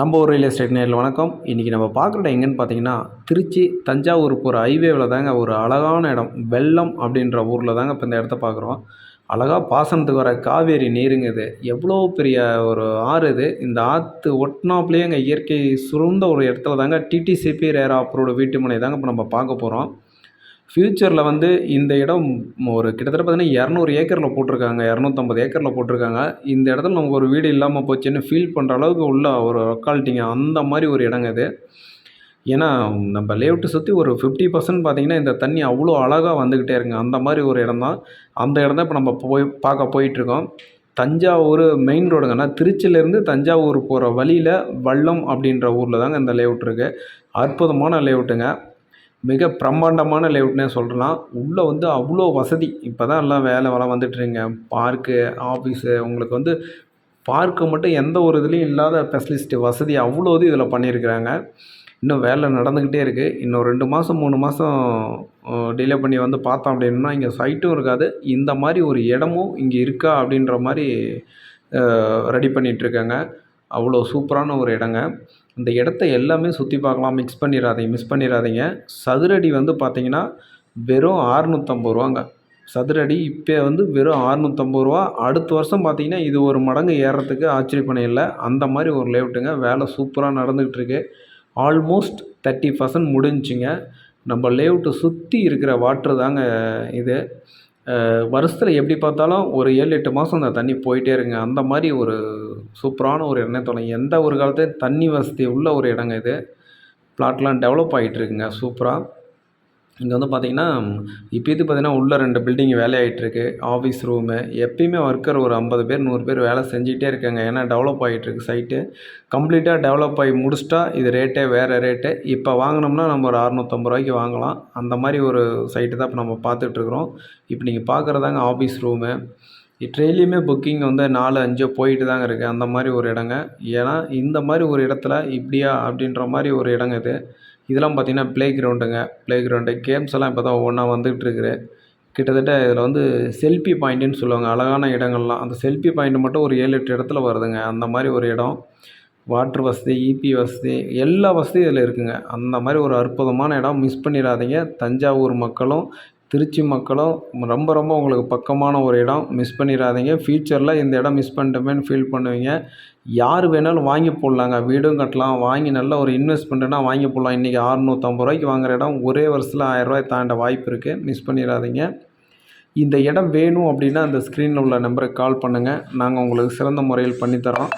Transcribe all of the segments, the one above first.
நம்ம ஒரு real estate நேரில் வணக்கம். இன்றைக்கி நம்ம பார்க்குற இடம் எங்கேன்னு பார்த்தீங்கன்னா திருச்சி தஞ்சாவூர் போகிற ஹைவேவில் தாங்க ஒரு அழகான இடம். வெள்ளம் அப்படின்ற ஊரில் தாங்க இப்போ இந்த இடத்த பார்க்குறோம். அழகாக பாசனத்துக்கு வர காவேரி நீருங்க இது. எவ்வளோ பெரிய ஒரு ஆறு இது. இந்த ஆற்று ஒட்டினாப்புலேயே அங்கே இயற்கை சுருந்த ஒரு இடத்துல தாங்க டிடிசிபி ரேரா அப்ரூவ்டு வீட்டுமனை தாங்க இப்போ நம்ம பார்க்க போகிறோம். ஃப்யூச்சரில் வந்து இந்த இடம் ஒரு கிட்டத்தட்ட பார்த்தீங்கன்னா இரநூறு ஏக்கரில் போட்டிருக்காங்க. இரநூத்தம்பது ஏக்கரில் போட்டிருக்காங்க. இந்த இடத்துல நமக்கு ஒரு வீடு இல்லாமல் போச்சுன்னு ஃபீல் பண்ணுற அளவுக்கு உள்ள ஒரு லொக்காலிட்டிங்க அந்த மாதிரி ஒரு இடங்க இது. ஏன்னா நம்ம லேஅவுட்டை சுற்றி ஒரு ஃபிஃப்டி பர்சன்ட் பார்த்திங்கன்னா இந்த தண்ணி அவ்வளோ அழகாக வந்துக்கிட்டே இருக்குங்க. அந்த மாதிரி ஒரு இடம் தான் அந்த இடம் தான் இப்போ நம்ம போய் பார்க்க போயிட்டுருக்கோம். தஞ்சாவூர் மெயின் ரோடுங்கன்னா திருச்சியிலேருந்து தஞ்சாவூர் போகிற வழியில் வல்லம் அப்படின்ற ஊரில் தாங்க இந்த லேஅவுட் இருக்குது அற்புதமான லேஅவுட்டுங்க மிக பிரம்மாண்டமான லேவுட்னே சொல்லலாம். உள்ளே வந்து அவ்வளோ வசதி. இப்போ தான் எல்லாம் வேலை வளம் வந்துட்டுருங்க. பார்க்கு ஆஃபீஸு உங்களுக்கு வந்து பார்க்கு மட்டும் எந்த ஒரு இதுலேயும் இல்லாத ஸ்பெஷலிஸ்ட்டு வசதி அவ்வளோ இது இதில் பண்ணியிருக்கிறாங்க. இன்னும் வேலை நடந்துக்கிட்டே இருக்குது இன்னும் ரெண்டு மாதம் மூணு மாதம் டிலே பண்ணி வந்து பார்த்தோம் அப்படின்னா இங்கே சைட்டும் இருக்காது. இந்த மாதிரி ஒரு இடமும் இங்கே இருக்கா அப்படின்ற மாதிரி ரெடி பண்ணிகிட்ருக்காங்க அவ்வளோ சூப்பரான ஒரு இடங்க. இந்த இடத்த எல்லாமே சுற்றி பார்க்கலாம். மிக்ஸ் பண்ணிடாதீங்க மிஸ் பண்ணிடாதீங்க சதுரடி வந்து பார்த்திங்கன்னா வெறும் ஆறுநூற்றம்பது ரூபாங்க. சதுரடி இப்போ வந்து வெறும் ஆறுநூற்றம்பது ரூபா. அடுத்த வருஷம் பார்த்திங்கன்னா இது ஒரு மடங்கு ஏறுறதுக்கு ஆச்சரியப்பணம் இல்லை. அந்த மாதிரி ஒரு லேவுட்டுங்க. வேலை சூப்பராக நடந்துக்கிட்டு இருக்கு ஆல்மோஸ்ட் தேர்ட்டி பர்சன்ட் முடிஞ்சுங்க நம்ம லேவுட்டை சுற்றி இருக்கிற வாட்ரு தாங்க இது. வருஷத்தில் எப்படி பார்த்தாலும் ஒரு ஏழு எட்டு மாதம் அந்த தண்ணி போயிட்டே இருங்க. அந்த மாதிரி ஒரு சூப்பரான ஒரு இடமே எந்த ஒரு காலத்தையும் தண்ணி வசதி உள்ள ஒரு இடங்க இது. ப்ளாட்லாம் டெவலப் ஆகிட்டுருக்குங்க சூப்பராக இங்கே வந்து பார்த்திங்கன்னா இப்போ இது பார்த்திங்கன்னா உள்ளே ரெண்டு பில்டிங் வேலையாகிட்டுருக்கு ஆஃபீஸ் ரூமு எப்பயுமே ஒர்க்கர் ஒரு ஐம்பது பேர் நூறு பேர் வேலை செஞ்சிகிட்டே இருக்காங்க. ஏன்னா டெவலப் ஆகிட்டுருக்கு சைட்டு கம்ப்ளீட்டாக டெவலப் ஆகி முடிச்சிட்டா இது ரேட்டே வேறு ரேட்டு இப்போ வாங்கினோம்னா நம்ம ஒரு அறநூற்றம்பது ரூபாய்க்கு வாங்கலாம். அந்த மாதிரி ஒரு சைட்டு தான் இப்போ நம்ம பார்த்துட்ருக்குறோம் இப்போ நீங்கள் பார்க்குறதாங்க ஆஃபீஸ் ரூமு ட்ரெயிலையுமே புக்கிங் வந்து நாலு அஞ்சோ போயிட்டு தாங்க இருக்குது அந்த மாதிரி ஒரு இடங்க. ஏன்னா இந்த மாதிரி ஒரு இடத்துல இப்படியா அப்படின்ற மாதிரி ஒரு இடங்க இது. இதெல்லாம் பார்த்திங்கன்னா ப்ளே கிரவுண்டுங்க ப்ளே கிரவுண்டு கேம்ஸ் எல்லாம் இப்போ தான் ஒவ்வொன்றா வந்துகிட்ருக்குது கிட்டத்தட்ட இதில் வந்து செல்ஃபி பாயிண்ட்டுன்னு சொல்லுவாங்க. அழகான இடங்கள்லாம். அந்த செல்ஃபி பாயிண்ட் மட்டும் ஒரு ஏழு எட்டு இடத்துல வருதுங்க. அந்த மாதிரி ஒரு இடம். வாட்ரு வசதி இபி வசதி எல்லா வசதியும் இதில் இருக்குங்க. அந்த மாதிரி ஒரு அற்புதமான இடம் மிஸ் பண்ணிடாதீங்க. தஞ்சாவூர் மக்களும் திருச்சி மக்களும் ரொம்ப ரொம்ப உங்களுக்கு பக்கமான ஒரு இடம். மிஸ் பண்ணிடாதீங்க. ஃப்யூச்சரில் இந்த இடம் மிஸ் பண்ணிட்டோமேன்னு ஃபீல் பண்ணுவீங்க. யார் வேணாலும் வாங்கி போடலாங்க. வீடும் கட்டலாம். வாங்கி நல்ல ஒரு இன்வெஸ்ட்மெண்ட்டுனா வாங்கி போடலாம். இன்றைக்கி ஆறுநூற்றம்பது ரூபாய்க்கு வாங்குகிற இடம் ஒரே வருஷத்தில் ஆயிரரூவாய் தாண்ட வாய்ப்பு இருக்குது மிஸ் பண்ணிடாதீங்க. இந்த இடம் வேணும் அப்படின்னா அந்த ஸ்க்ரீனில் உள்ள நம்பருக்கு கால் பண்ணுங்கள் நாங்கள் உங்களுக்கு சிறந்த முறையில் பண்ணித்தரோம்.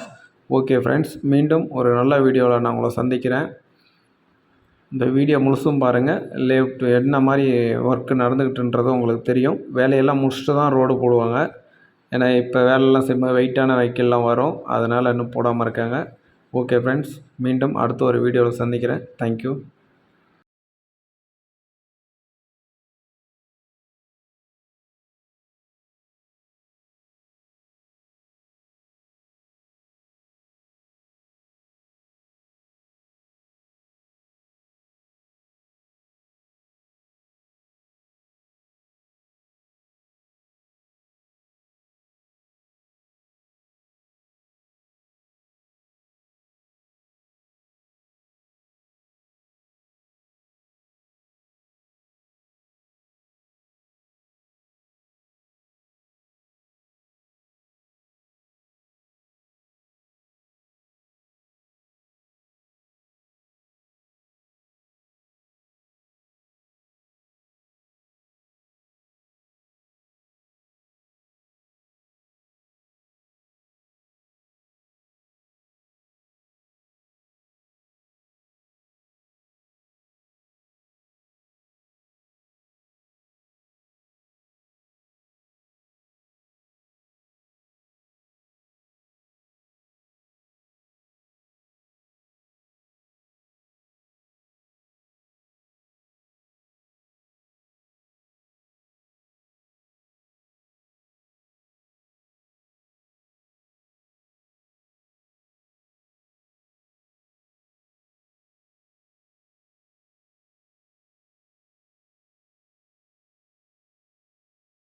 ஓகே ஃப்ரெண்ட்ஸ் மீண்டும் ஒரு நல்ல வீடியோவில் நான் உங்களை சந்திக்கிறேன். இந்த வீடியோ முழுசும் பாருங்கள் லேஃப்ட் என்ன மாதிரி ஒர்க்கு நடந்துக்கிட்டுன்றது உங்களுக்கு தெரியும். வேலையெல்லாம் முடிச்சுட்டு தான் ரோடு போடுவாங்க. ஏன்னா இப்போ வேலையெல்லாம் செய்யும்போது வெயிட்டான வெஹிக்கிள்லாம் வரும். அதனால் இன்னும் போடாமல் இருக்காங்க. ஓகே ஃப்ரெண்ட்ஸ் மீண்டும் அடுத்த ஒரு வீடியோவில் சந்திக்கிறேன். தேங்க்யூ